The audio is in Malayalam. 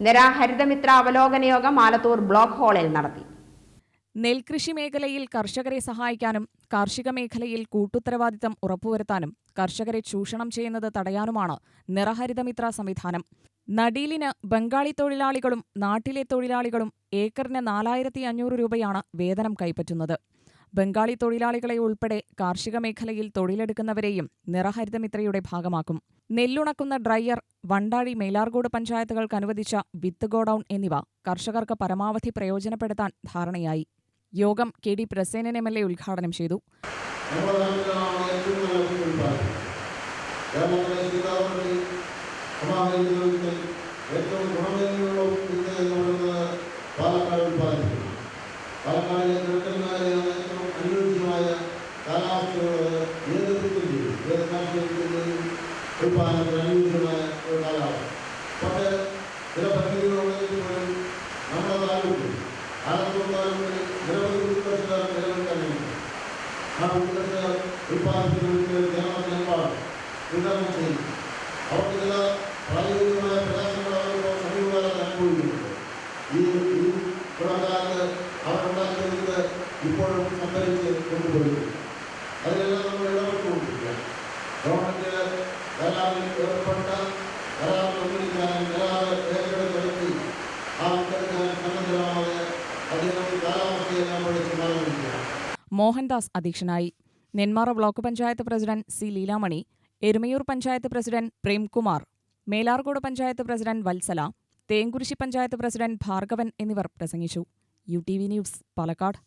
നിരാഹരിതമിത്ര അവലോകന യോഗം ആലത്തൂർ ബ്ലോക്ക് ഹാളിൽ നടത്തി. നെൽകൃഷി മേഖലയിൽ കർഷകരെ സഹായിക്കാനും കാർഷിക മേഖലയിൽ കൂട്ടുത്തരവാദിത്തം ഉറപ്പുവരുത്താനും കർഷകരെ ചൂഷണം ചെയ്യുന്നത് തടയാനുമാണ് നിറഹരിതമിത്ര സംവിധാനം. നടീലിന് ബംഗാളി തൊഴിലാളികളും നാട്ടിലെ തൊഴിലാളികളും ഏക്കറിന് നാലായിരത്തി അഞ്ഞൂറ് രൂപയാണ് വേതനം കൈപ്പറ്റുന്നത്. ബംഗാളി തൊഴിലാളികളെ ഉൾപ്പെടെ കാർഷിക മേഖലയിൽ തൊഴിലെടുക്കുന്നവരെയും നിറഹരിതമിത്രയുടെ ഭാഗമാക്കും. നെല്ലുണക്കുന്ന ഡ്രയർ വണ്ടാഴി മേലാർകോട് പഞ്ചായത്തുകൾക്ക് അനുവദിച്ച വിത്ത് ഗോഡൌൺ എന്നിവ കർഷകർക്ക് പരമാവധി പ്രയോജനപ്പെടുത്താൻ ധാരണയായി. യോഗം K D Prasenan M L A ഉദ്ഘാടനം ചെയ്തു. പാലക്കാട് പാലക്കാട് ഏറ്റവും ഉൽപ്പാദനത്തിന് അനുയോജ്യമായ ഒരു ചില പരിമിതികളുണ്ടെങ്കിൽ പോലും നമ്മുടെ താലൂക്കിൽ ആലത്തൂർ താലൂക്കിൽ നിരവധി ഉൾപ്പെടുത്തൽ നിലനിൽക്കുന്നുണ്ട് ആ ഉൾപ്പെടുത്ത ഉൽപ്പാദിപ്പിക്കുന്ന കേരളത്തിലെമ്പാടും വിതരണം ചെയ്യും അവർക്ക് ചില പ്രായോഗികമായ പ്രയാസങ്ങൾ അവർ സമീപകാലത്ത് അനുഭവിക്കുന്നുണ്ട് ഈ ഈ ഗുണക്കാർക്ക് അവർ ഉണ്ടാക്കിയത് ഇപ്പോഴും സംഭരിച്ച് കൊണ്ടുപോയിരുന്നു മോഹൻദാസ് അധ്യക്ഷനായി. Nenmara block panchayat president C Leelamani Erumayur panchayat president Premkumar Melarcode panchayat president Vatsala Thenkurissi panchayat president Bhargavan എന്നിവർ പ്രസംഗിച്ചു. U T V news Palakkad.